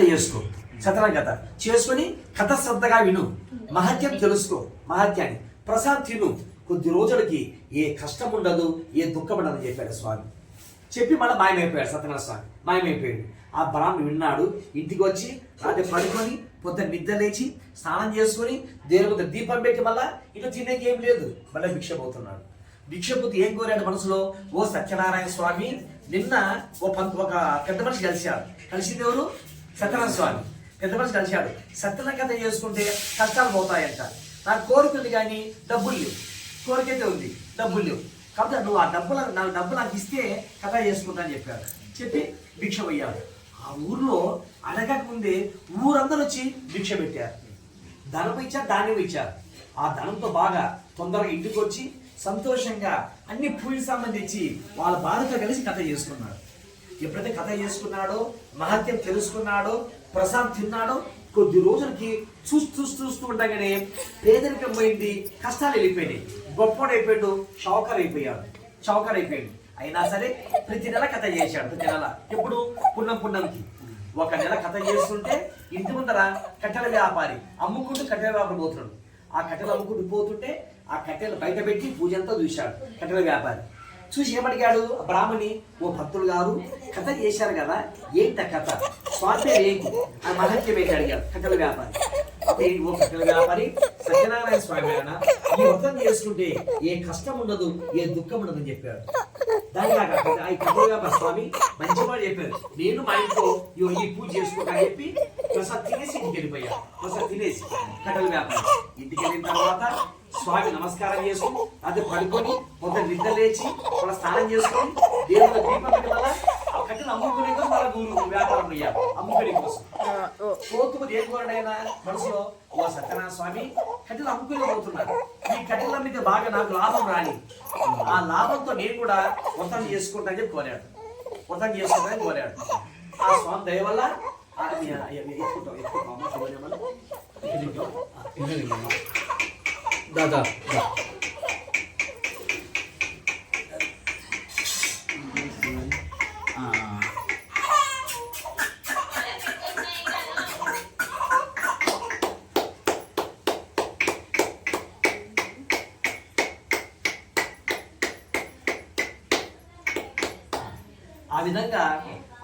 చేసుకో. సతరం కథ. చేసుకొని కథ శ్రద్ధగా విను. మహత్యం తెలుసుకో. మహత్యాన్ని ప్రసాద్ తిను. కొద్ది రోజులకి ఏ కష్టం ఉండదు ఏ దుఃఖం ఉండదు చెప్పాడు స్వామి. చెప్పి మళ్ళీ మాయమైపోయాడు సత్యనారాయణ స్వామి. మాయమైపోయాడు. ఆ బ్రాహ్మణుడు విన్నాడు. ఇంటికి వచ్చి రాత్రి పడుకొని పొద్దున్న నిద్ర లేచి స్నానం చేసుకొని దేవుని దీపం పెట్టి మళ్ళా ఇట్లా తినేకి ఏం లేదు. మళ్ళీ భిక్షపోతున్నాడు పోతున్నాడు. ఏం కోరాడు మనసులో? ఓ సత్యనారాయణ స్వామి నిన్న ఓ పంత ఒక పెద్ద మనిషి కలిశాడు కలిసింది ఎవరు? సత్యనారాయణ స్వామి పెద్ద మనిషి కలిశాడు. సత్యనారాయణ కథ చేసుకుంటే కష్టాలు పోతాయంట. నాకు కోరిక ఉంది కానీ డబ్బులు లేవు. కోరికైతే ఉంది డబ్బులు లేవు. కాబట్టి నువ్వు ఆ డబ్బులు నాకు డబ్బులు నాకు ఇస్తే కథ చేసుకుంటా అని చెప్పాడు. చెప్పి భిక్ష పోయాడు ఆ ఊర్లో అడగకముందే ఊరందరూ వచ్చి భిక్ష పెట్టారు. ధనం ఇచ్చారు ధాన్యం ఇచ్చారు. ఆ ధనంతో బాగా తొందరగా ఇంటికి వచ్చి సంతోషంగా అన్ని పూజ సామాన్ తెచ్చి వాళ్ళ భార్యతో కలిసి కథ చేసుకున్నాడు ఎప్పుడైతే కథ చేసుకున్నాడో మహత్యం తెలుసుకున్నాడో ప్రసాద్ తిన్నాడో కొద్ది రోజులకి చూస్తూ చూస్తూ చూస్తూ ఉండగానే పేదరికం పోయింది కష్టాలు వెళ్ళిపోయినాయి. గొప్పడు అయిపోయాడు షౌకర్ అయిపోయాడు షౌకర్ అయిపోయాడు అయినా సరే ప్రతి నెల కథ చేశాడు ప్రతి నెల. ఎప్పుడు? పున్నం పున్నంకి. ఒక నెల కథ చేస్తుంటే ఇంటి ముందర కట్టెల వ్యాపారి అమ్ముకుంటూ కట్టెల వ్యాపారం పోతున్నాడు. ఆ కట్టెలు అమ్ముకుంటూ పోతుంటే ఆ కట్టెలు బయట పెట్టి పూజంతా చూశాడు కట్టెల వ్యాపారి. చూసి ఏమడిగాడు? బ్రాహ్మణి ఓ భక్తులు గారు కథ చేశారు కదా. ఏంటి కథ? స్వామి ఏంటి? ఆ మహత్యం ఏంటి? అడిగాడు కథల వ్యాపారి. ఓ కథల వ్యాపారి? సత్యనారాయణ స్వామి ఆయన ఈ వ్రతం చేసుకుంటే ఏ కష్టం ఉండదు ఏ దుఃఖం ఉండదు అని చెప్పాడు దానిలాగా ఈ కథల వ్యాపారి స్వామి మంచివాడు చెప్పారు. నేను మా ఇంట్లో ఈ పూజ చేసుకుంటా చెప్పి ప్రసాద్ తినేసి ఇంటికి వెళ్ళిపోయా ప్రసాద్ తినేసి కథల వ్యాపారి ఇంటికి వెళ్ళిన తర్వాత స్వామి నమస్కారం చేసుకుని అది పడుకొని పొద్దున్న నిద్ర లేచి మన స్నానం చేసుకొని దేవుడు దీపం ఆ కట్టెలు అమ్ముకునే కోసం మళ్ళీ ఊరు వ్యాపారం అయ్యారు అమ్ముకునే కోసం. ఏం కోరడైనా మనసులో ఓ సత్యనారాయణ స్వామి కట్టెలు అమ్ముకునే పోతున్నారు ఈ కట్టెల మీద బాగా నాకు లాభం రాని. ఆ లాభంతో నేను కూడా వ్రతం చేసుకుంటా అని చెప్పి కోరాడు. వ్రతం చేసుకుంటానని కోరాడు. ఆ స్వామి దయ వల్ల ఎత్తుకుంటాం ఎత్తుకుంటాం అమ్మ. ఎత్తుకుంటాం. దాదా ఆ, ఆ విధంగా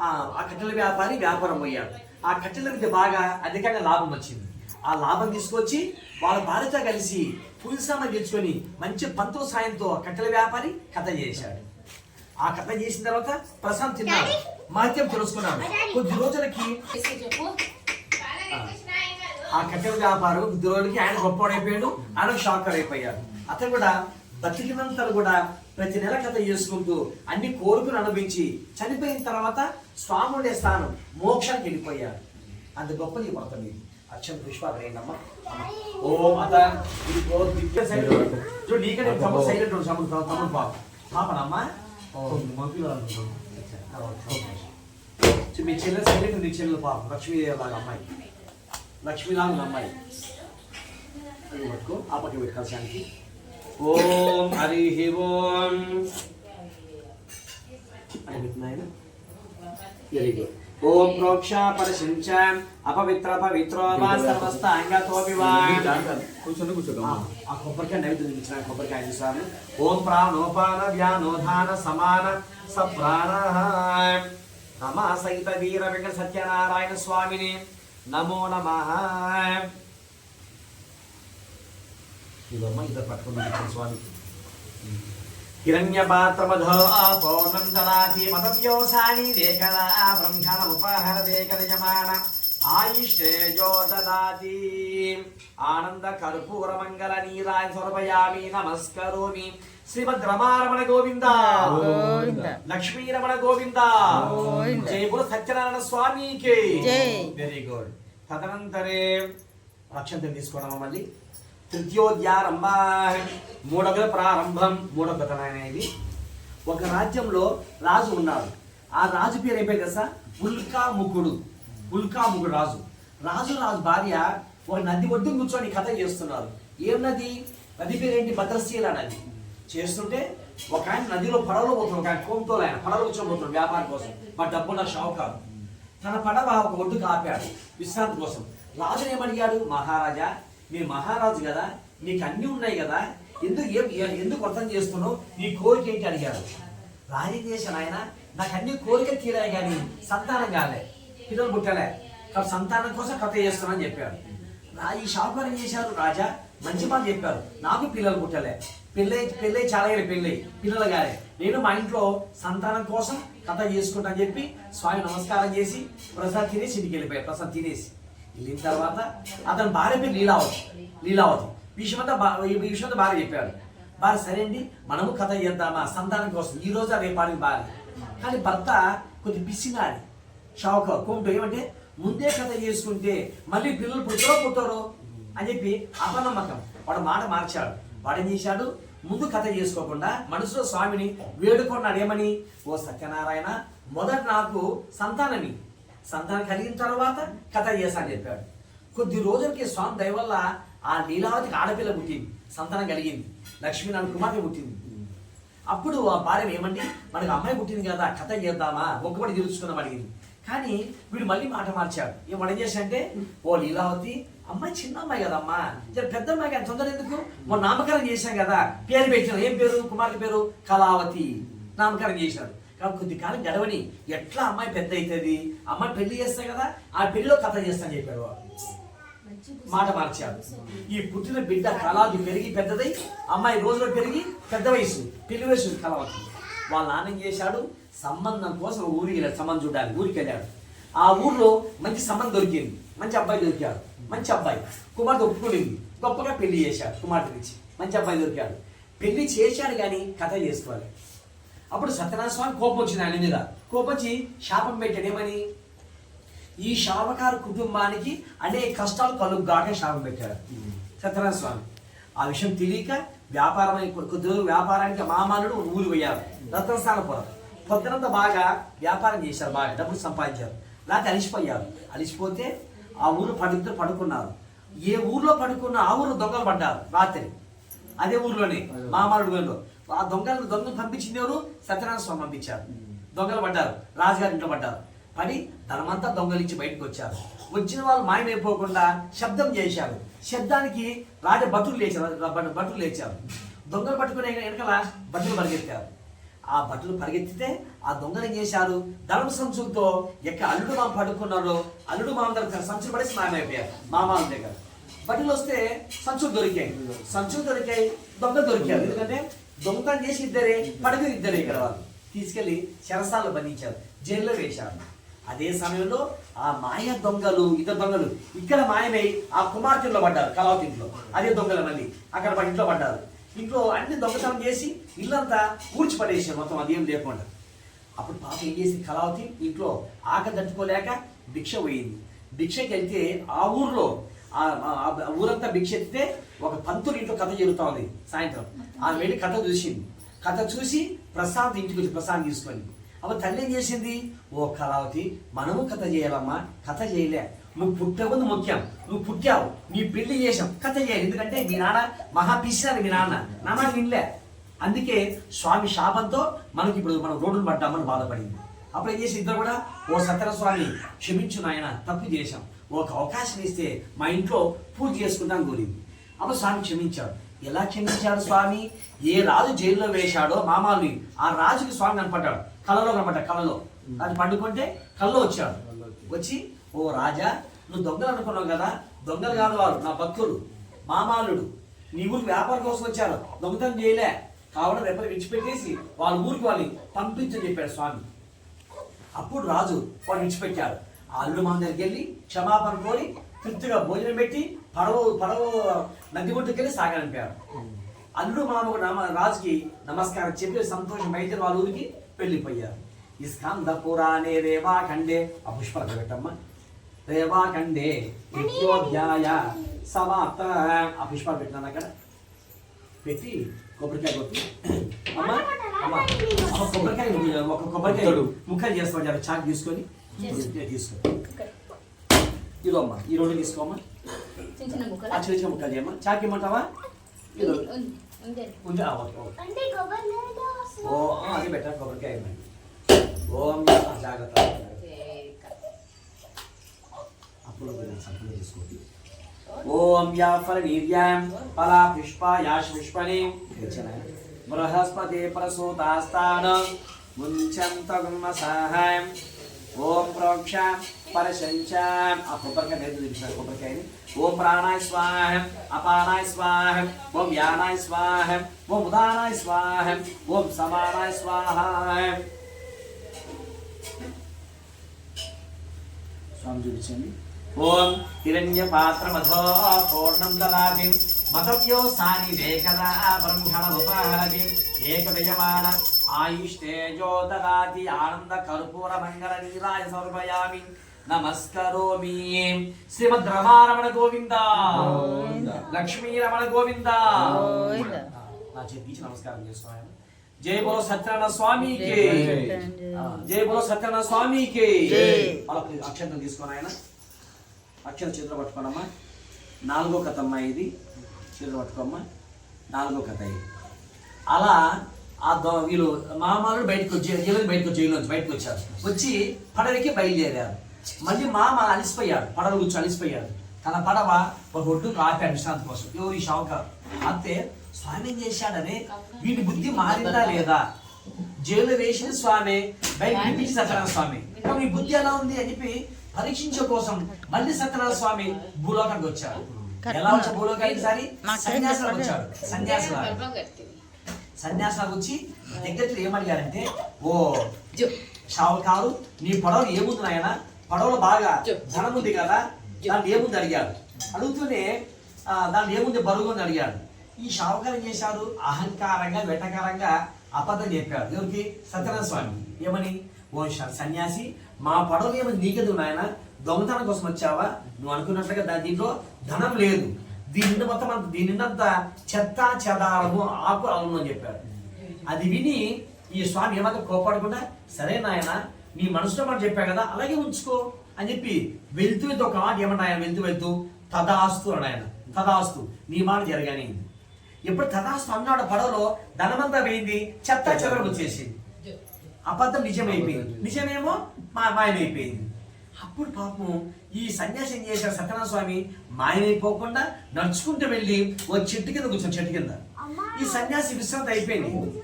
ఆ కట్టెల వ్యాపారి వ్యాపారం అయ్యాడు. ఆ కట్టెల మీద బాగా అధికంగా లాభం వచ్చింది. ఆ లాభం తీసుకొచ్చి వాళ్ళ భార్యతో కలిసి పులిసామ తెచ్చుకొని మంచి పంతుల సాయంతో కట్టెల వ్యాపారి కథ చేశాడు. ఆ కథ చేసిన తర్వాత ప్రశాంత్ తిన్నాడు. మహత్యం తెలుసుకున్నాడు. కొద్ది రోజులకి ఆ కట్టెల వ్యాపారం కొద్ది రోజులకి ఆయన గొప్పవాడైపోయాడు. ఆయన షాకర్ అయిపోయాడు. అతను కూడా బతికినంతలు కూడా ప్రతి నెల కథ చేసుకుంటూ అన్ని కోరుకుని అనుభవించి చనిపోయిన తర్వాత స్వాముడే స్థానం మోక్షానికి వెళ్ళిపోయాడు. అంత గొప్పది ఈ వ్రతం ఇది అక్షం పుష్పాలు ఏంటమ్మా ఓ మాత ఇదిగో ఓ. దివ్య సైలెంట్ చూడు నీకంటే తమ్ముడు సైలెంట్ ఉండు తమ్ముడు తమ్ముడు పాప పాపనమ్మా మీ చెల్లె సైలెంట్ ఉంది చెల్లెలు పాప లక్ష్మీదేవి లాగా అమ్మాయి లక్ష్మీలాగా ఉంది అమ్మాయి పట్టుకో ఆ పక్కన పెట్టు కలశానికి ఓం హరి ఓం అని పెట్టినాయన వెరీ గుడ్ ఓం ప్రోక్ష పరిశించ అపవిత్ర పవిత్రో వా సమస్త అంగతోపి వా కూర్చొని కూర్చోగా ఆ, కొబ్బరికాయ నైవేద్యం ఇచ్చిన కొబ్బరికాయ సార్లు ఓం ప్రాణోపాన వ్యానోధాన సమాన సప్రాణ నమ సహిత వీర వెంకట సత్యనారాయణ స్వామిని నమో నమ ఇదమ్మ ఇద్దరు పట్టుకున్నాను స్వామి హిరణ్యపాత్రమధో పౌర్ణం దదాతి మదవ్యోసాని దేకలా బ్రహ్మణముపహరదే కలయమాన ఆయుష్ేజో దదాతి ఆనంద కర్పూర మంగళ నీరాయ సమర్పయామి నమస్కరోమి శ్రీమద్ రమారమణ గోవింద గోవింద. లక్ష్మీ రమణ గోవింద. జయ బుల సత్యనారాయణ స్వామికి జై. వెరీ గుడ్ తదనంతరే అక్షంతం తీసుకోవడం మళ్ళీ? తృతీయోద్యారంభ మూడవ ప్రారంభం మూడవ అనేది ఒక రాజ్యంలో రాజు ఉన్నాడు. ఆ రాజు పేరు అయిపోయి కదా ఉల్కా ముకుడు ఉల్కా ముకుడు రాజు. రాజు రాజు భార్య ఒక నది ఒడ్డు కూర్చొని కథ చేస్తున్నారు ఏం నది? నది పేరేంటి? భద్రశీల నది. చేస్తుంటే ఒక ఆయన నదిలో పడవలో పోతున్నాడు. ఒక ఆయన కోమతో ఆయన పడవలో కూర్చోబోతున్నాడు వ్యాపారం కోసం. మా డబ్బున్న షావుకారు తన పడవ ఒక ఒడ్డుకు ఆపాడు. విశ్రాంతి కోసం. రాజు ఏమడిగాడు మహారాజా మీ మహారాజు కదా నీకు అన్నీ ఉన్నాయి కదా ఎందుకు ఏం ఎందుకు అర్థం చేస్తున్నావు? నీ కోరిక ఏంటి అడిగాడు. రాజు ఆయన నాకు అన్ని కోరిక తీరాయి కానీ సంతానం కాలే. పిల్లలు పుట్టలే. కాబట్టి సంతానం కోసం కథ చేస్తున్నా అని చెప్పాడు. రా ఈ షాపుకారు ఏం చేశారు? రాజా మంచి మాట చెప్పారు. నాకు పిల్లలు పుట్టలే. పెళ్ళై పెళ్ళై చాలా ఏళ్ళు పెళ్ళై. పిల్లలు కాలే. నేను మా ఇంట్లో సంతానం కోసం కథ చేసుకుంటా అని చెప్పి స్వామి నమస్కారం చేసి ప్రసాద్ తినేసి ఇంటికి వెళ్ళిపోయాడు. ప్రసాద్ తినేసి. వెళ్ళిన తర్వాత అతని భార్య పేరు లీలావతి. లీలావతి. విషయమంతా బా ఈ విషయంతో భార్య చెప్పాడు. భార్య సరే అండి మనము కథ చేద్దామా? సంతానం కోసం. ఈ రోజు రేపాడికి భార్య. కానీ భర్త కొద్ది బిసినాడు షావుక కోంటో ఏమంటే ముందే కథ చేసుకుంటే మళ్ళీ పిల్లలు పుట్టారో పుట్టారో అని చెప్పి అపనమ్మకం. వాడు మాట మార్చాడు. వాడు ఏం చేశాడు? ముందు కథ చేసుకోకుండా మనసులో స్వామిని వేడుకున్నాడు ఏమని ఓ సత్యనారాయణ మొదట నాకు సంతానమి. సంతానం కలిగిన తర్వాత కథ చేశాను చెప్పాడు. కొద్ది రోజులకి స్వామి దయ వల్ల ఆ నీలావతికి ఆడపిల్ల పుట్టింది. సంతానం కలిగింది. లక్ష్మీనారాయణ కుమార్తె పుట్టింది. అప్పుడు ఆ భార్య ఏమండి మనకు అమ్మాయి పుట్టింది కదా కథ చేద్దామా? ఒక్కబడి తెలుసుకుందాం అడిగింది. కానీ వీడు మళ్ళీ మాట మార్చాడు. ఏం ఏం చేశాడంటే ఓ లీలావతి అమ్మాయి చిన్న అమ్మాయి కదమ్మా. జర పెద్ద అమ్మాయి కానీ తొందర ఎందుకు? మొన్న నామకరణం చేశాం కదా. పేరు పెట్టాం ఏం పేరు? కుమార్తె పేరు? కళావతి. నామకరణం చేశాడు. కాబట్టి కొద్ది కాలం గడవని. ఎట్లా అమ్మాయి పెద్ద అవుతుంది అమ్మాయి పెళ్ళి చేస్తా కదా ఆ పెళ్ళిలో కథ చేస్తాను చెప్పాడు వాడు మాట మార్చాడు ఈ పుట్టిన బిడ్డ కళాది పెరిగి పెద్దదై అమ్మాయి రోజులో పెరిగి పెద్ద వయసు పెళ్ళి వయసు కలవచ్చు వాళ్ళ నాన్న ఏం చేశాడు? సంబంధం కోసం ఊరికి వెళ్ళాడు సంబంధం చూడడానికి ఊరికి వెళ్ళాడు. ఆ ఊర్లో మంచి సంబంధం దొరికింది. మంచి అబ్బాయి దొరికాడు. మంచి అబ్బాయి. కుమార్తె ఒప్పుకునింది. గొప్పగా పెళ్ళి చేశాడు కుమార్తె నుంచి. మంచి అబ్బాయి దొరికాడు. పెళ్ళి చేశాడు కానీ కథ చేసుకోవాలి అప్పుడు సత్యనారాయణ స్వామి కోపం వచ్చింది ఆయన మీద. కోపం వచ్చి శాపం పెట్టాడు ఏమని? ఈ శాపకారు కుటుంబానికి అనేక కష్టాలు కలుగుగాక శాపం పెట్టాడు సత్యనారాయణ స్వామి. ఆ విషయం తెలియక వ్యాపారం అయి- కొద్ది వ్యాపారానికి మామానుడు ఊరు పోయారు. రత్నస్థానపురం పొద్దునంతా బాగా వ్యాపారం చేశారు బాగా డబ్బులు సంపాదించారు. లేకపోతే అలిసిపోయారు. అలిసిపోతే ఆ ఊరు పండితులు పడుకున్నారు. ఏ ఊర్లో పడుకున్న ఆ ఊరు దొంగలు పడ్డారు రాత్రి. అదే ఊర్లోనే మామారుడు ఊరిలో ఆ దొంగలు దొంగలు పంపించింది ఎవరు? సత్యనారాయణ స్వామి పంపించారు. దొంగలు పడ్డారు. రాజుగారి ఇంట్లో పడ్డారు. పడి ధనమంతా దొంగలించి బయటకు వచ్చారు. వచ్చిన వాళ్ళు మాయమైపోకుండా శబ్దం చేశారు. శబ్దానికి రాజ భటులు లేచారు. భటులు లేచారు. దొంగలు పట్టుకునే వెనకాల భటులు పరిగెత్తారు. ఆ భటులు పరిగెత్తితే ఆ దొంగలు ఏం చేశారు? ధనం సంచులతో ఎక్క అల్లుడు మామ పడుకున్నారో. అల్లుడు మామ దగ్గర సంచులు పడేసి మాయమైపోయారు. మామ దగ్గర. బట్టలు వస్తే సంచులు దొరికాయి. సంచులు దొరికాయి దొంగ దొరికారు. ఎందుకంటే దొంగతనం చేసి ఇద్దరే పడుకుని ఇద్దరే ఇక్కడ వాళ్ళు. తీసుకెళ్ళి చెరసాల్లో బంధించారు జైల్లో వేశారు. అదే సమయంలో ఆ మాయ దొంగలు ఇద్దరు దొంగలు ఇక్కడ మాయమై ఆ కుమార్తెలో పడ్డారు కళావతి ఇంట్లో. అదే దొంగలు మళ్ళీ అక్కడ ఇంట్లో పడ్డారు. ఇంట్లో అన్ని దొంగతనం చేసి ఇల్లంతా కూర్చిపడేసారు మొత్తం అదేం లేకుండా. అప్పుడు పాప ఏం చేసి కళావతి? ఇంట్లో ఆకలి తట్టుకోలేక భిక్ష పోయింది. భిక్షకి వెళ్తే ఆ ఊర్లో ఊరంతా భిక్ష ఎత్తితే ఒక పంతులు ఇంట్లో కథ జరుగుతా ఉంది సాయంత్రం. ఆమె వెళ్ళి కథ చూసింది. కథ చూసి ప్రసాద్ ఇంటికి వచ్చి ప్రసాద్ తీసుకొని అప్పుడు తల్లి ఏం చేసింది? ఓ కళావతి మనము కథ చేయాలమ్మా కథ చేయలే. నువ్వు పుట్టే ముందు ముఖ్యం. నువ్వు పుట్టావు నీ పెళ్ళి చేసాం కథ చేయాలి. ఎందుకంటే మీ నాన్న మహా పిసినారు మీ నాన్న. నాన్న వినలే. అందుకే స్వామి శాపంతో మనకి ఇప్పుడు మనం రోడ్డును పడ్డామని బాధపడింది. అప్పుడు ఏం చేసి ఇద్దరు కూడా ఓ సత్యన స్వామి క్షమించు నాయన తప్పు చేశాం. ఒక అవకాశం ఇస్తే మా ఇంట్లో పూజ చేసుకుంటాం కోరింది. అప్పుడు స్వామి క్షమించాడు. ఎలా క్షమించాడు స్వామి? ఏ రాజు జైల్లో వేశాడో మామాని ఆ రాజుకి స్వామి కనపడ్డాడు. కలలో కనపడ్డాడు కలలో. అది పండుకుంటే కల్లో వచ్చాడు. వచ్చి ఓ రాజా నువ్వు దొంగలు అనుకున్నావు కదా? దొంగలు కాదు వారు నా భక్తులు మామాలుడు. నీ ఊరికి వ్యాపారం కోసం వచ్చారు. దొంగతనం చేయలే. కావున రేపటి విడిచిపెట్టేసి వాళ్ళ ఊరికి వాళ్ళని పంపించని చెప్పాడు స్వామి. అప్పుడు రాజు వాడు విడిచిపెట్టాడు. ఆ అల్లుడు మామ దగ్గరికి వెళ్ళి క్షమాపణ కోరి తృప్తిగా భోజనం పెట్టి పడవ పడవ నది ఒడ్డుకెళ్ళి సాగనిపారు. అల్లుడు మామ కూడా నామ రాజుకి నమస్కారం చెప్పి సంతోషం అయితే వాళ్ళ ఊరికి వెళ్ళిపోయారు. ఈ స్కంద పురాణే రేవాఖండే ఆ పుష్పాలు పెట్టమ్మా. రేవాఖండే నిత్యోధ్యాయ సమాప్త. ఆ పుష్పాలు పెట్టినాను అక్కడ. పెట్టి కొబ్బరికాయ కొట్టి. అమ్మ కొబ్బరికాయ ఒక కొబ్బరికాయ ముక్కలు. చేస్తాం జర చాక్ తీసుకొని ఇదే తీసుకో ఇదో అమ్మా ఈ రెండు తీసుకోమ్మా చిన్న చిన్న ముక్కలు ఆ చిన్న చిన్న ముక్కలు చేయమ్మా చాక్ ఇమ్మంటావా ఇదో ఉంది ఉంది ఆ, ఓకే ఓకే అంటే కొబ్బరి నీళ్ళు వస్తుంది. ఓ ఆ, అది బెటర్ కొబ్బరికాయ ఇవ్వండి ఓం నమః జాగ్రత్త సంపూర్ణ చేసుకోండి ఓం యా ఫల వీర్యాం ఫలా పుష్పాయాశ పుష్పని బృహస్పతి ప్రసూతాస్తాన ముంచంత గుమ్మ సహాయం ఓం ప్రోక్ష పరశంచాం ఆ కొబ్బరికాయ లేదు తెలిసిన కొబ్బరికాయని ఓం ప్రాణాయ స్వాహం అపానాయ స్వాహం ఓం యానాయ స్వాహం ఓం ఉదానాయ స్వాహం ఓం సమానాయ స్వాహం స్వామి చూపించండి ఓం హిరణ్య పాత్ర మధో పూర్ణం దదాతి మతవ్యో సాని వేకదా బ్రహ్మణ ఉపహరతి ఏక విజమాన ఆయుష్టేజో దదాతి ఆనంద కర్పూర మంగళ నీరాయ సమర్పయామి. నమస్కరోమి. శ్రీమద్ రమారమణ గోవింద. లక్ష్మీ రమణ గోవింద. నా చేతికి నమస్కారం చేసుకోవాలి జై బోలో సత్యనారాయణ స్వామికి జై. బోలో సత్యనారాయణ స్వామికి. వాళ్ళకి అక్షంతం తీసుకొని ఆయన. అక్షర చేతిలో పట్టుకోనమ్మా. నాలుగో కథ అమ్మా ఇది. చేతిలో పట్టుకోమ్మా. నాలుగో కథ ఇది. అలా ఆ దొ- వీళ్ళు మామలు బయటకు వచ్చి జైలు బయటకు వచ్చి బయటకు వచ్చారు. వచ్చి పడవకి బయలుదేరారు. మళ్ళీ మామ అలిసిపోయాడు. పడవ కూర్చొని అలిసిపోయాడు. తన పడవ ఒక ఒడ్డుకు ఆపాడు విశ్రాంతి కోసం. ఎవరు ఈ షావుకారు అంతే స్వామి ఏం చేశాడని? వీడి బుద్ధి మారిందా లేదా? జైలు వేసిన స్వామి బయట సత్యనారాయణ స్వామి. మీ బుద్ధి ఎలా ఉంది? అని చెప్పి పరీక్షించే కోసం మళ్ళీ సత్యనారాయణ స్వామి భూలోకానికి వచ్చారు. ఎలా వచ్చారు? భూలోకానికి ఈసారి సన్యాసాలకు వచ్చాడు సన్యాసాలు. సన్యాసాలకు వచ్చి దగ్గరికి ఏమడిగారంటే ఓ షావుకారు నీ పడవలు ఏముంది నాయన? పడవలో బాగా ధనం ఉంది కదా దాంట్లో ఏముంది? అడిగాడు అడుగుతూనే దాంట్లో ఏముంది బరువు? ఉంది అడిగాడు ఈ షావుకారు ఏం చేశాడు అహంకారంగా వెటకారంగా అబద్ధం చెప్పాడు ఎవరికి? సత్యనారాయణ స్వామి ఏమని? ఓ సన్యాసి మా పడవలు ఏమని నీకెదు నాయన? దొంగతనం కోసం వచ్చావా? నువ్వు అనుకున్నట్లుగా దాని దీంట్లో ధనం లేదు. దీని మొత్తం అంత దీని నిండంతా చెత్త చెదారము ఆకు అవును అని చెప్పాడు అది విని ఈ స్వామి ఏమాత్రం కోపాడకుండా సరే నాయన నీ మనసులో మాట చెప్పా కదా అలాగే ఉంచుకో అని చెప్పి వెళ్తూ వెళ్తూ ఒక మాట ఏమన్నా ఆయన? వెళ్తూ వెళ్తూ తదాస్తు అన్నాడు ఆయన. తదాస్తు నీ మాట జరగాని. ఎప్పుడు తదాస్తు అన్నాడు పడవలో ధనమంతా పోయింది చెత్త చెదరం వచ్చేసింది. అబద్ధం నిజమైపోయింది. నిజమేమో మా మాయమైపోయింది. అప్పుడు పాపం ఈ సన్యాసి చేశాడు సత్యనారాయణ స్వామి మాయమైపోకుండా నడుచుకుంటూ వెళ్ళి ఓ చెట్టు కింద కూర్చొని చెట్టు కింద. ఈ సన్యాసి విశ్రాంతి అయిపోయింది.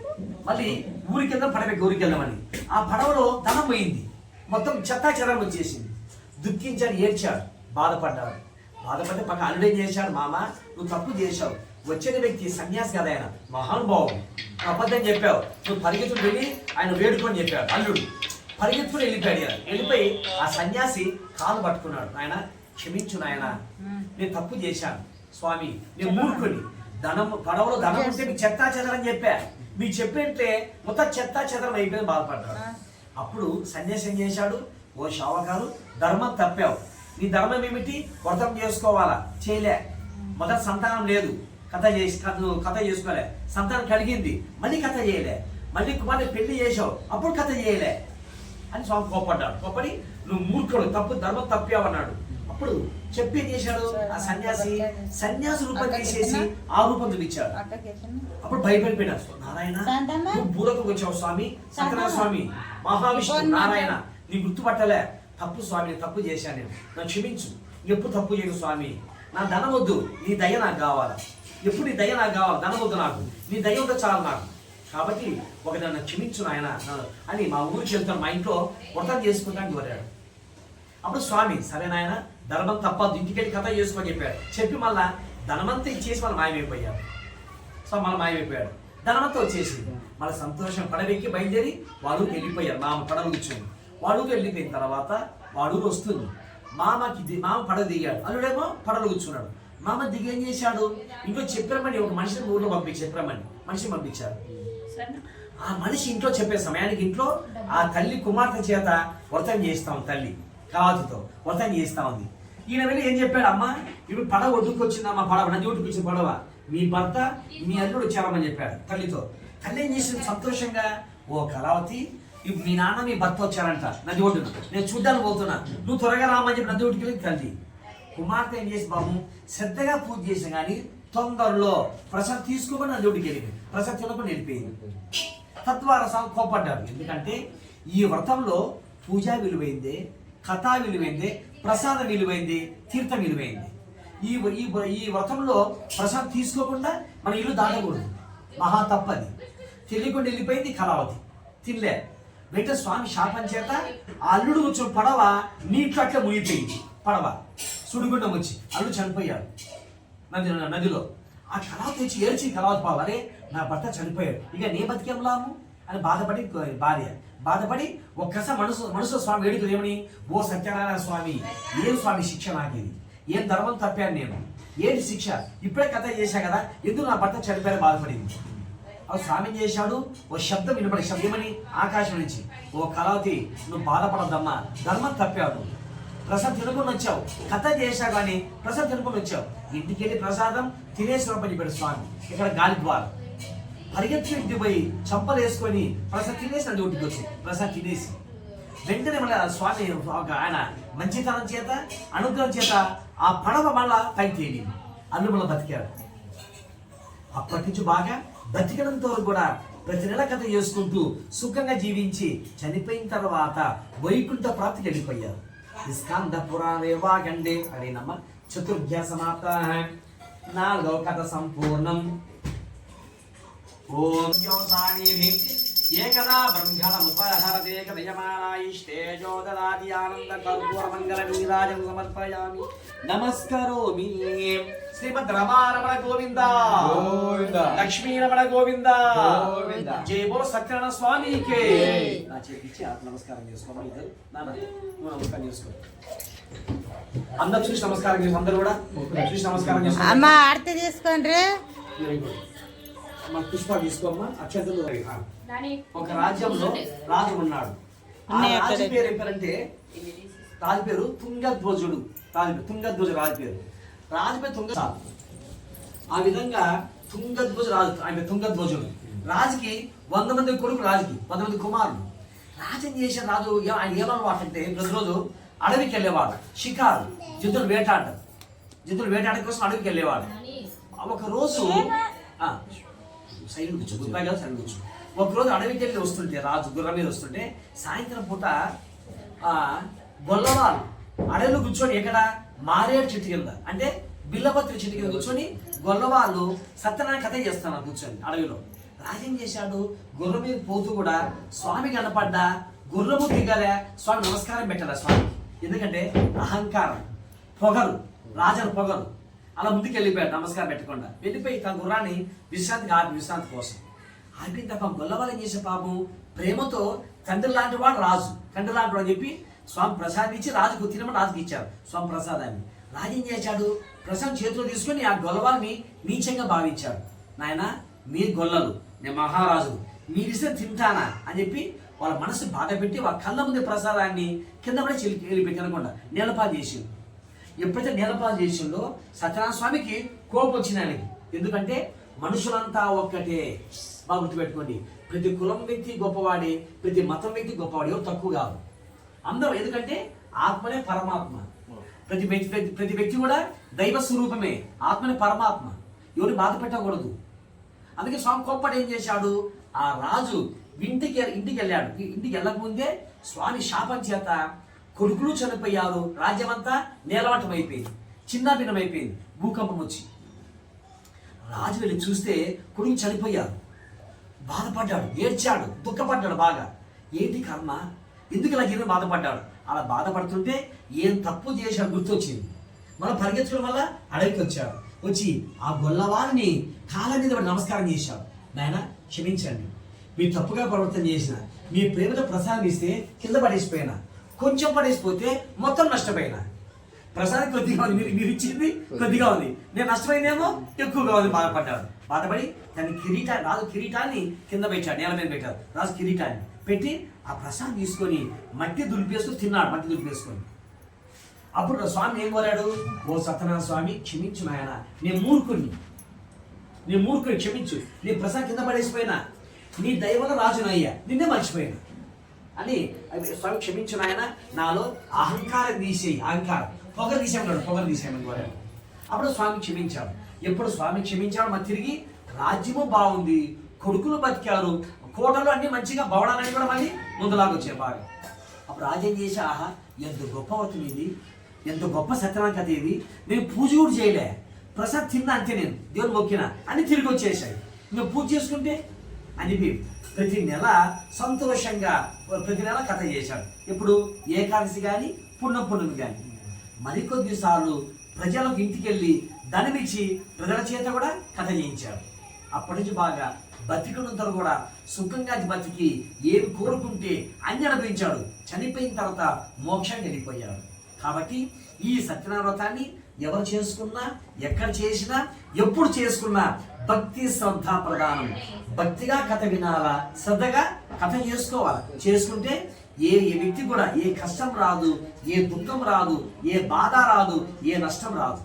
మళ్ళీ ఊరి కింద పడవకి ఊరికి వెళ్దామని ఆ పడవలో ధనం పోయింది. మొత్తం చెత్తా చెదరం వచ్చేసింది. దుఃఖించాడు ఏడ్చాడు బాధపడ్డాడు. బాధపడితే పక్క అల్లుడు చేశాడు మామ నువ్వు తప్పు చేశావు. వచ్చిన వ్యక్తి సన్యాసి కదా ఆయన. మహానుభావం అబద్ధం చెప్పావు. నువ్వు పరిగెత్తుడు వెళ్ళి ఆయన వేడుకొని చెప్పాడు అల్లుడు పరిగెత్తుకుని వెళ్ళిపోయాడు ఈయన. వెళ్ళిపోయి ఆ సన్యాసి కాలు పట్టుకున్నాడు. ఆయన క్షమించు నాయన. నేను తప్పు చేశాను. స్వామి నేను మూర్ఖుని ధనం పడవలో ధనం ఉంటే మీకు చెత్తా చెదరని చెప్పా. మీకు చెప్పితే మొత్తం చెత్తా చెదరం అయిపోయింది బాధపడ్డాడు. అప్పుడు సన్యాసి ఏం చేశాడు. ఓ శావకారు ధర్మం తప్పావు. నీ ధర్మం ఏమిటి? వ్రతం చేసుకోవాలా? చేయలే. మొదటి సంతానం లేదు. కథ చేసి కథ కథ చేసుకోలే. సంతానం కలిగింది. మళ్ళీ కథ చేయలే. మళ్ళీ కుమార్తె పెళ్ళి చేసావు అప్పుడు కథ చేయలే. అని స్వామి కోపడ్డాడు కోపడి నువ్వు మూర్ఖుడు తప్పు ధర్మం తప్పావన్నాడు. అప్పుడు చెప్పి చేశాడు? ఆ సన్యాసి సన్యాసి రూపం తీసేసి ఆ రూపం చూపించాడు అప్పుడు భయపడిపోయినాడు నారాయణ? నువ్వు భూలోకి వచ్చావు స్వామి సత్యనారాయణ స్వామి మహావిష్ణు నారాయణ నీ గుర్తుపట్టలే. తప్పు స్వామి తప్పు చేశాను నేను. నన్ను క్షమించు. ఎప్పుడు తప్పు చేయను స్వామి. నా ధనం వద్దు నీ దయ నాకు కావాలా. ఎప్పుడు నీ దయ నాకు కావాలి? ధనం వద్దు నాకు. నీ దయ ఉంటే చాలు నాకు. కాబట్టి ఒక నన్ను క్షమించు ఆయన అని మా ఊరికి వెళ్తాను మా ఇంట్లో వ్రతం చేసుకుంటానికి కోరాడు అప్పుడు స్వామి సరే నాయన ధర్మం తప్పదు ఇంటికెళ్ళి కథ చేసుకొని చెప్పాడు. చెప్పి మళ్ళా ధనమంతా ఇచ్చేసి మళ్ళీ మాయమైపోయాడు. సో మళ్ళీ మాయమైపోయాడు. ధనమంతా వచ్చేసి మళ్ళీ సంతోషం పడవెక్కి బయలుదేరి వాడు వెళ్ళిపోయారు మామ పడవ కూర్చుని వాడు వెళ్ళిపోయిన తర్వాత వాడు వస్తుంది. మామకి మామ పడవ దిగాడు. అల్లుడేమో పడవలు కూర్చున్నాడు. మామ దిగేం చేశాడు? ఇంకో చెప్పరమని ఒక మనిషిని ఊర్లో పంపించి చెప్పరమని మనిషిని పంపించారు ఆ మనిషి ఇంట్లో చెప్పే సమయానికి ఇంట్లో ఆ తల్లి కుమార్తె చేత వ్రతం చేస్తాం తల్లి కవాతుతో వ్రతం చేస్తా ఉంది. ఈయన వెళ్ళి ఏం చెప్పాడు అమ్మ ఇప్పుడు పడవ ఒడ్డుకొచ్చిందమ్మా పడవ నది ఒడ్డుకొచ్చిన పడవ. మీ భర్త మీ అల్లుడు వచ్చారమ్మని చెప్పాడు తల్లితో. తల్లి ఏం చేసింది? సంతోషంగా ఓ కళావతి ఇప్పుడు మీ నాన్న మీ భర్త వచ్చారంట నది ఒడ్డున. నేను చూడ్డానికి పోతున్నా. నువ్వు త్వరగా రామని చెప్పి నది ఒడ్డుకి వెళ్ళి తల్లి. కుమార్తె ఏం చేసి బాబు శ్రద్ధగా పూజ చేసిన కానీ తొందరలో ప్రసాద్ తీసుకోమని నది ఒడ్డుకి వెళ్ళింది ప్రసాద్ తినకుండా వెళ్ళిపోయింది తద్వారా స్వామి ఎందుకంటే ఈ వ్రతంలో పూజా విలువైందే కథా విలువైందే ప్రసాదం విలువైంది తీర్థం విలువైంది. ఈ ఈ ఈ వ్రతంలో ప్రసాదం తీసుకోకుండా మన ఇల్లు దాటకూడదు. మహా తప్పది. తెలియకుండా వెళ్ళిపోయింది కళావతి. తినలే. వెంట స్వామి శాపం చేత ఆ అల్లుడు వచ్చిన పడవ నీట్లో అట్లా మునిగిపోయింది. పడవ. సుడిగుండం వచ్చి అల్లుడు చనిపోయాడు. నది నదిలో. ఆ కళావతి తెచ్చి ఏడ్చి కళావతి అరే నా భర్త చనిపోయాడు. ఇక నీ బతికేం అని బాధపడి భార్య. బాధపడి ఒక్కసారి మనసు మనసు స్వామి వేడుకలు ఏమని? ఓ సత్యనారాయణ స్వామి ఏం స్వామి శిక్ష నాకేది? ఏం ధర్మం తప్పాను నేను? ఏంటి శిక్ష? ఇప్పుడే కథ చేశా కదా ఎందుకు నా భర్త చనిపోయారు బాధపడింది? అప్పుడు స్వామి ఏం చేశాడు? ఓ శబ్దం వినపడి శబ్దమని ఆకాశం నుంచి. ఓ కళావతి నువ్వు బాధపడద్దమ్మా ధర్మం తప్పాడు ప్రసాద్ తినుకుని వచ్చావు. కథ చేశా కానీ ప్రసాద్ తినుకుని వచ్చావు. ఇంటికి వెళ్ళి ప్రసాదం తినేసి రమ్మని చెప్పాడు స్వామి. ఇక్కడ గాలి ద్వారం. పరిగెత్తి ఇంటికి పోయి చంపలు వేసుకొని ప్రసాద్ తినేసి అది ఒంటికి వచ్చి ప్రసాద్ తినేసి. వెంటనే మళ్ళీ స్వామి ఒక ఆయన మంచితనం చేత అనుగ్రహం చేత ఆ పడవ మళ్ళా పైకి తేలి అల్లు మళ్ళీ బతికాడు. అప్పటి నుంచి బాగా బతికడంతో కూడా ప్రతి నెల కథ చేసుకుంటూ సుఖంగా జీవించి చనిపోయిన తర్వాత వైకుంఠ ప్రాప్తికి వెళ్ళిపోయారు. స్కంద పురాణే వాగండే అదేనమ్మ చతుర్భ్య సమాప్త నా లోకత సంపూర్ణం. ఓం యోసానీభి ఏకదా బ్రహ్మణముపహరతే కదయమానాయిష్టేజో దదాతి ఆనంద కర్పూర మంగళ నీరాజం సమర్పయామి నమస్కరోమి శ్రీమద్ రమారమణ గోవింద. గోవింద. లక్ష్మీ రమణ గోవింద. గోవింద. జయ బోల సత్యనారాయణ స్వామికి. నా చేతిచ్చి ఆత్మ నమస్కారం చేసుకోమని ఇద్దరు. నమస్కారం చేసుకో. అందరు చూసి నమస్కారం చేసుకో అందరు కూడా చూసి నమస్కారం చేసుకో. అమ్మ ఆరతి తీసుకోండి పుష్ప తీసుకోమ్మా అక్షంతలు ఒక రాజ్యంలో రాజు ఉన్నాడు. ఆ రాజు. పేరు ఏం పేరంటే రాజు పేరు తుంగధ్వజుడు. రాజు పేరు తుంగధ్వజ రాజు పేరు. రాజు పేరు తుంగ ఆ విధంగా తుంగధ్వజ రాజు ఆయన తుంగధ్వజుడు. రాజుకి వంద మంది కొడుకు రాజుకి వంద మంది కుమారులు. రాజు ఏం చేసిన రాజు ఆయన ఏమన్నమాట అంటే ప్రతిరోజు అడవికి వెళ్ళేవాడు. షికారు జంతువులు వేటాడ జంతువులు వేటాడడం కోసం అడవికి వెళ్ళేవాడు. ఒక రోజు ఆ, సైడ్ కూర్చో గుర్రాయి కదా సైడ్ కూర్చో. ఒక రోజు అడవికి వెళ్ళి వస్తుంటే రాజు గుర్రం మీద వస్తుంటే సాయంత్రం పూట ఆ గొల్లవాళ్ళు అడవిలో కూర్చొని ఎక్కడ? మారేడు చెట్టు కింద. అంటే బిల్లపత్రి చెట్టు కింద కూర్చొని గొల్లవాళ్ళు సత్యనారాయణ కథ చేస్తున్నారు కూర్చొని అడవిలో. రాజేం చేశాడు? గుర్రం మీద పోతూ కూడా స్వామి కనపడ్డా గుర్రము దిగలే స్వామి నమస్కారం పెట్టాలి స్వామి? ఎందుకంటే అహంకారం. పొగరు. రాజను పొగరు. అలా ముందుకు వెళ్ళిపోయాడు నమస్కారం పెట్టకుండా. వెళ్ళిపోయి తన గుర్రాన్ని విశ్రాంతికి ఆపి విశ్రాంతి కోసం. ఆపి తప్ప గొల్లవాళ్ళు ఏం చేసే పాపం? ప్రేమతో తండ్రి లాంటి వాడు రాజు. తండ్రి లాంటి వాడు చెప్పి స్వామి ప్రసాద్ ఇచ్చి రాజుకు తినమని రాజుకి ఇచ్చారు స్వామి ప్రసాదాన్ని. రాజు ఏం చేశాడు? ప్రసాద్ చేతిలో తీసుకొని ఆ గొల్లవాళ్ళని నీచంగా భావించాడు. నాయన మీ గొల్లలు. నేను మహారాజు మీరిస్తే తింటానా? అని చెప్పి వాళ్ళ మనసు బాధ పెట్టి వాళ్ళ కళ్ళ ముందు ప్రసాదాన్ని కింద పడి చెల్లి వెళ్ళిపెట్టి తినకుండా నేలపాలు చేసిండు. ఎప్పుడైతే నేలపాలు చేసిండో సత్యనారాయణ స్వామికి కోపం వచ్చింది ఆయనకి. ఎందుకంటే మనుషులంతా ఒక్కటే. బాగా గుర్తుపెట్టుకోండి. ప్రతి కులం వ్యక్తి గొప్పవాడే ప్రతి మతం వ్యక్తి గొప్పవాడే ఎవరు తక్కువ కాదు. అందరూ. ఎందుకంటే ఆత్మనే పరమాత్మ. ప్రతి వ్యక్తి ప్రతి వ్యక్తి కూడా దైవ స్వరూపమే. ఆత్మనే పరమాత్మ. ఎవరు బాధ పెట్టకూడదు. అందుకే స్వామి కోప్పటి ఏం చేశాడు? ఆ రాజు ఇంటికి ఇంటికి వెళ్ళాడు. ఇంటికి వెళ్ళకముందే స్వామి శాపం చేత కొడుకులు చనిపోయారు. రాజ్యమంతా నేలవటం అయిపోయింది చిన్న భిన్నమైపోయింది అయిపోయింది భూకంపం వచ్చి. రాజు వెళ్ళి చూస్తే కొడుకు చనిపోయాడు. బాధపడ్డాడు ఏడ్చాడు దుఃఖపడ్డాడు బాగా. ఏంటి కర్మ? ఎందుకు ఇలా జీవితం బాధపడ్డాడు? అలా బాధపడుతుంటే ఏం తప్పు చేశాడు గుర్తొచ్చింది. మనం పరిగెత్తడం వల్ల అడవికి వచ్చాడు. వచ్చి ఆ గొల్లవారిని కాళ్ళ మీద నమస్కారం చేశాడు. నాయన క్షమించండి. మీరు తప్పుగా ప్రవర్తన చేసిన మీ ప్రేమతో ప్రసాదం ఇస్తే కింద పడేసిపోయినా కొంచెం పడేసిపోతే మొత్తం నష్టపోయినా. ప్రసాద్ కొద్దిగా ఉంది మీరు మీరు ఇచ్చింది కొద్దిగా ఉంది. నేను నష్టమైందేమో ఎక్కువగా ఉంది బాధపడ్డాడు. బాధపడి తన కిరీటా రాజు కిరీటాన్ని కింద పెట్టాడు నేల మీద పెట్టాడు. రాజు కిరీటాన్ని పెట్టి ఆ ప్రసాద్ తీసుకొని మట్టి దులిపేసుకొని తిన్నాడు మట్టి దులిపేసుకొని. అప్పుడు స్వామి ఏం కోరాడు? ఓ సత్యనారాయణ స్వామి క్షమించు నాయన. నేను మూర్ఖుని నేను మూర్ఖుని క్షమించు. నీ ప్రసాదం కింద పడేసిపోయినా. నీ దైవల రాజునయ్యా. నిన్నే మర్చిపోయినా. అని స్వామి క్షమించిన నాయన నాలో అహంకారం తీసేయి అహంకారం. పొగరు తీసేయమన్నాడు పొగరు తీసేయమని కోరాడు అప్పుడు స్వామి క్షమించాడు ఎప్పుడు స్వామి క్షమించాడు మరి తిరిగి రాజ్యము బాగుంది కొడుకులు బతికారు కోటలు అన్ని మంచిగా భవనాలన్నీ కూడా మళ్ళీ ముందులాగా వచ్చాయి బాగా. అప్పుడు రాజ్యం చేసి ఆహా ఎంత గొప్ప అవుతుంది ఇది ఎంత గొప్ప సత్యనారాయణ కథ ఇది. నేను పూజ కూడా చేయలే. ప్రసాద్ తిన్నా అంతే నేను దేవుని మొక్కిన. అని తిరిగి వచ్చేసాయి. నువ్వు పూజ చేసుకుంటే అని ప్రతి నెల సంతోషంగా ప్రతి నెల కథ చేశాడు. ఇప్పుడు ఏకాదశి కానీ పుణ్యం పుణ్యం కానీ మరికొద్ది సార్లు ప్రజలకు ఇంటికి వెళ్ళి ధనమిచ్చి ప్రజల చేత కూడా కథ చేయించాడు. అప్పటి నుంచి బాగా బతికినంత కూడా సుఖంగా బతికి ఏమి కోరుకుంటే అన్ని అనుభవించాడు. చనిపోయిన తర్వాత మోక్షం వెళ్ళిపోయాడు కాబట్టి ఈ సత్యనారాయణ వ్రతాన్ని ఎవరు చేసుకున్నా ఎక్కడ చేసినా ఎప్పుడు చేసుకున్నా భక్తి శ్రద్ధ ప్రధానం భక్తిగా కథ వినాలా శ్రద్ధగా కథ చేసుకోవాలా? చేసుకుంటే ఏ ఏ వ్యక్తి కూడా ఏ కష్టం రాదు ఏ దుఃఖం రాదు ఏ బాధ రాదు ఏ నష్టం రాదు.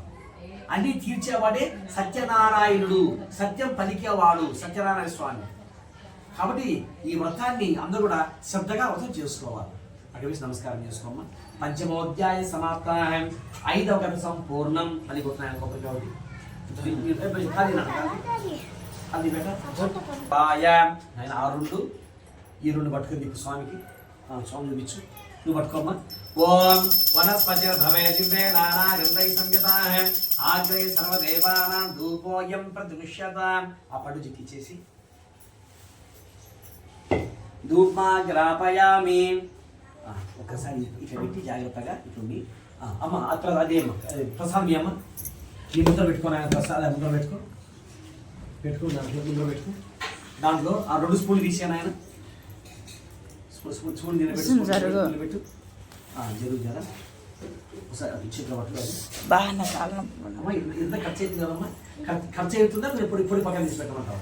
అన్ని తీర్చేవాడే సత్యనారాయణుడు సత్యం పలికేవాడు సత్యనారాయణ స్వామి. కాబట్టి ఈ వ్రతాన్ని అందరూ కూడా శ్రద్ధగా వ్రతం చేసుకోవాలి. అక్కడ నమస్కారం చేసుకోమ్మా. పంచమోధ్యాయ సమాప్తాయం ఐదవ కథ సంపూర్ణం అని కొట్టినాయన గొప్ప చోటి అది ఆయన ఆ రెండు ఈ రెండు పట్టుకుని నీకు స్వామికి. స్వామి చూపించు. నువ్వు పట్టుకోమ్మా. ఓం వనస్పతి భవే దివ్యే నానా గంధై సంయుత ఆగ్రై సర్వదేవానాం ధూపోయం ప్రతిముష్యత ఆ పట్టు చిక్కిచ్చేసి. ధూప్మాగ్రాపయామి ఆ, ఒక్కసారి ఇట్లా పెట్టి జాగ్రత్తగా ఇట్లుండి అమ్మ అక్కడ అదే ప్రసాదం అమ్మ. నీ ముద్ర పెట్టుకోని ఆయన ప్రసాదం ముద్ర పెట్టుకో. పెట్టుకో దాంట్లో ముద్ర పెట్టుకో. దాంట్లో ఆ రెండు స్పూన్లు తీసాను ఆయన స్పూన్ స్పూన్ స్పూన్ స్పూన్ జరుగు. పెట్టు. జరుగు జరా. ఒకసారి అది చేతిలో పట్టుకోవాలి బాగా. అమ్మ ఇంత- ఖర్చు అవుతుంది కదమ్మా ఖర్చు- ఖర్చు అవుతుందా? మీరు పొడి పొడి పక్కన తీసి పెట్టమంటావా?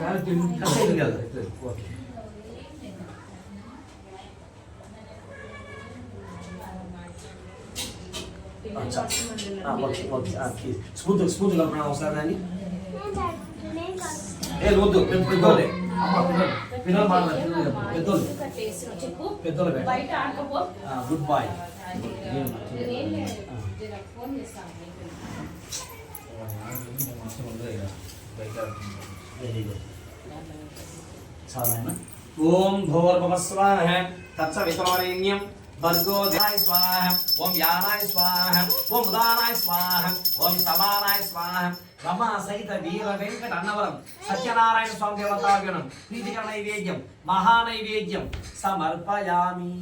ఖర్చు అవుతుంది కదా. ఓకే అచ్చా. ఆ, ఓకే ఓకే ఆ, ప్లీజ్. స్పూన్ స్పూన్ కలపడం అవసరం దాన్ని ఏ వద్దు పెద్ద- పెద్దోళ్ళే అమ్మ పిల్లలు పిల్లలు మాట్లాడారు పిల్లలు చెప్పు. పెద్దోళ్ళు కట్టేస్తున్నావు చెప్పు పెద్దోళ్ళు బయట బయట ఆడుకోపో గుడ్ బాయ్ ఏం లేదు జర ఫోన్ చేస్తాను వెరీ గుడ్ చాలా ఆయన. ఓం భోర్భవస్వాహ తత్స వితోరేణ్యం భర్గో ధాయ స్వాహ ఓం యానాయ స్వాహ ఓం ఉదానాయ స్వాహ ఓం సమానాయ స్వాహ సహిత వీర వెంకట అన్నవరం సత్యనారాయణ స్వామి దేవతాగణం ప్రీతికర నైవేద్యం మహానైవేద్యం సమర్పయామి.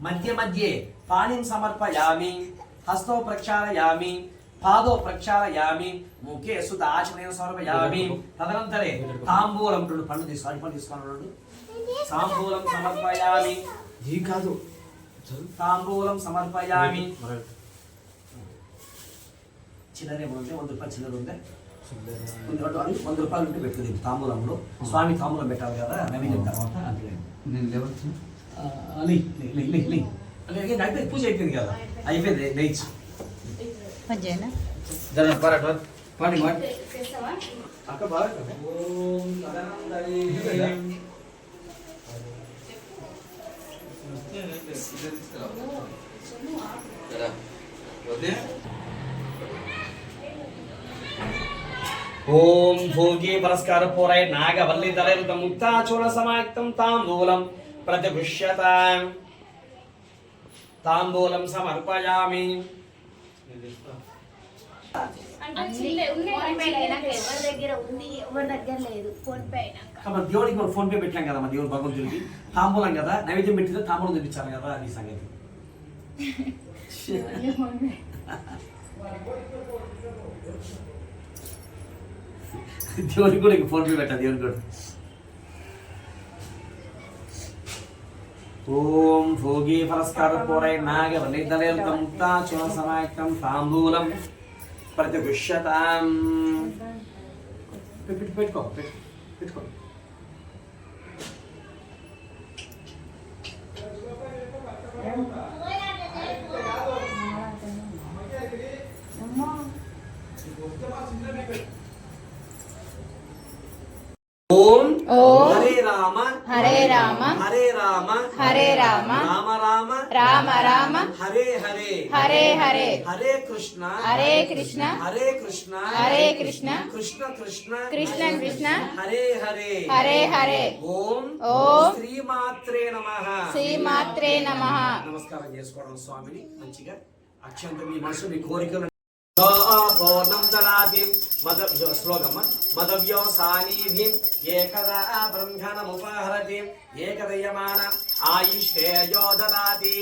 మధ్య మధ్యే పాణిం సమర్పయామి హస్తో ప్రక్షాళయామి పాదో ప్రక్షాళయామి ముఖే సుత ఆచరణ సమర్పయామి. తదనంతరే తాంబూలం రెండు పండు తీసుకో పండు తీసుకోండి తాంబూలం సమర్పయామి. ఈ కాదు. తాంబూలం సమర్పయామి. చిల్లర ఏముంది వంద రూపాయలు చిల్లర ఉందే. వంద రూపాయలు వంద రూపాయలు ఉంటే పెట్టుకుంది తాంబూలంలో. స్వామి తాంబూలం పెట్టాలి కదా నవీన తర్వాత అంటే నేను లేవచ్చు. ఆ, లే లే లే లే లే. లే, లే, అయిపోయింది పూజ అయిపోయింది కదా. అయిపోయింది లేచి. పాడి మాట అక్క బాగా ఓం సదానందరే. ఓం భోగి పురస్కార పూరై నాగవల్లి తలైరుత ముక్తాచూల సమాయుక్తం తాంబూలం ప్రతిపుష్యతాం తాంబూలం సమర్పయామి దేవుడికి మనం ఫోన్ పే పెట్టాం కదా దేవుడు భగవంతుడికి. తాంబూలం కదా నైవేద్యం పెట్టిందో తాంబూలం చూపించాలి కదా అది సంగతి. దేవుడికి కూడా ఇంక ఫోన్ పే పెట్టాలి దేవుడికి కూడా. ఓం భోగి పురస్కార పూరై నాగ చున సమాయకం తాంబూలం. ప్రతిపుష్యతాం పెట్టు పెట్టుకో పెట్టు పెట్టుకో ఓం ఓం హరే రామ హరే రామ హరే రామ హరే రామ రామ రామ రామ రామ హరే హరే హరే హరే హరే కృష్ణ హరే కృష్ణ హరే కృష్ణ హరే కృష్ణ కృష్ణ కృష్ణ కృష్ణ కృష్ణ హరే హరే హరే హరే ఓం ఓం శ్రీమాత్రే నమ. శ్రీమాత్రే నమ. నమస్కారం చేసుకోవడం స్వామిని మంచిగా. అత్యంత మీ మనసు మీ కోరికలు. పౌర్ణం దళాతి మద శ్లోకమ్మ మదవ్యోసానీభిం ఏకదా బ్రహ్మణముపహరతి ఏకదయమాన ఆయుష్ేయో దదాతి